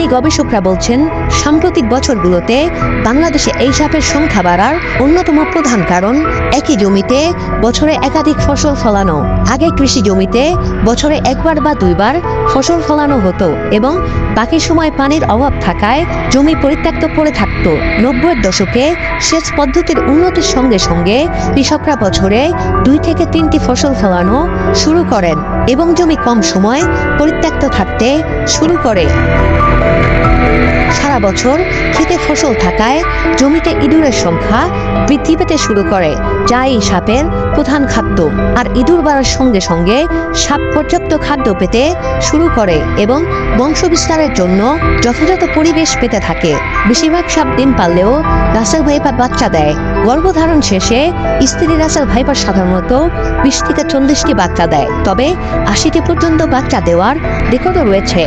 প্রাণী গবেষকরা বলছেন সাম্প্রতিক বছরগুলোতে বাংলাদেশে এই সাপের সংখ্যা বাড়ার অন্যতম প্রধান কারণ, একই জমিতে বছরে একাধিক ফসল ফলানো। আগে কৃষি জমিতে বছরে একবার বা দুইবার ফসল ফলানো হতো এবং বাকি সময় পানির অভাব থাকায় জমি পরিত্যক্ত পড়ে থাকতো। নব্বইয়ের দশকে সেচ পদ্ধতির উন্নতির সঙ্গে সঙ্গে কৃষকরা বছরে দুই থেকে তিনটি ফসল ফলানো শুরু করেন এবং জমি কম সময় পরিত্যক্ত থাকতে শুরু করে। সারা বছর খেতে ফসল থাকায় জমিতে ইঁদুরের সংখ্যা বৃদ্ধি পেতে শুরু করে, যা এই সাপের প্রধান খাদ্য। আর ইঁদুর বাড়ার সঙ্গে সঙ্গে সাপ পর্যাপ্ত খাদ্য পেতে শুরু করে এবং বংশ বিস্তারের জন্য যথাযথ পরিবেশ পেতে থাকে। বেশিরভাগ সাপ ডিম পারলেও রাসেল ভাইপার বাচ্চা দেয়। গর্ভধারণ শেষে স্ত্রী রাসেল ভাইপার সাধারণত বিশ থেকে চল্লিশটি বাচ্চা দেয়। তবে আশিটি পর্যন্ত বাচ্চা দেওয়ার রেকর্ডও রয়েছে।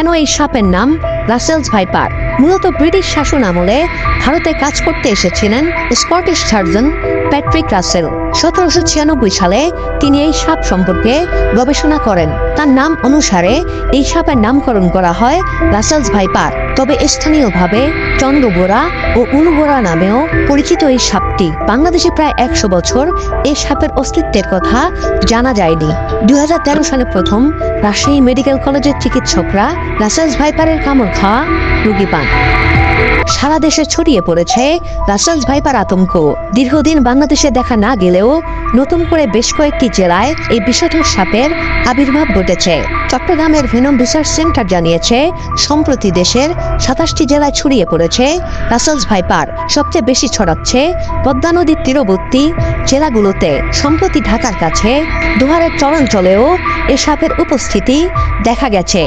কেন এই সাপের নাম? Russell's viper. মূলত ব্রিটিশ শাসন আমলে ভারতে কাজ করতে এসেছিলেন স্কটিশ সার্জন প্যাট্রিক রাসেল, সতেরোশো ছিয়ানব্বই সালে তিনি এই সাপ সম্পর্কে গবেষণা করেন। তার নাম অনুসারে এই সাপের নামকরণ করা হয় রাসেলস ভাইপার। তবে স্থানীয়ভাবে চন্দ্রবোরা ও উলবোরা নামেও পরিচিত এই সাপটি। বাংলাদেশে প্রায় একশো বছর এই সাপের অস্তিত্বের কথা জানা যায়নি। দুই হাজার তেরো সালে প্রথম রাজশাহী মেডিকেল কলেজের চিকিৎসকরা রাসেলস ভাইপারের কামড় খাওয়া রোগী পান। সারা দেশে ছড়িয়ে পড়েছে রাসেলস ভাইপার আতঙ্ক। দীর্ঘদিন বাংলাদেশে দেখা না গেলেও নতুন করে বেশ কয়েকটি জেলায় এই বিষধর সাপের আবির্ভাব ঘটেছে। চট্টগ্রামের ভেনম রিসার্চ সেন্টার জানিয়েছে, সম্প্রতি দেশের সাতাশটি জেলায় ছড়িয়ে পড়েছে রাসেলস ভাইপার। সবচেয়ে বেশি ছড়াচ্ছে পদ্মা নদীর তীরবর্তী জেলাগুলোতে। সম্প্রতি ঢাকার কাছে দুহারের চরাঞ্চলেও এ সাপের উপস্থিতি দেখা গেছে।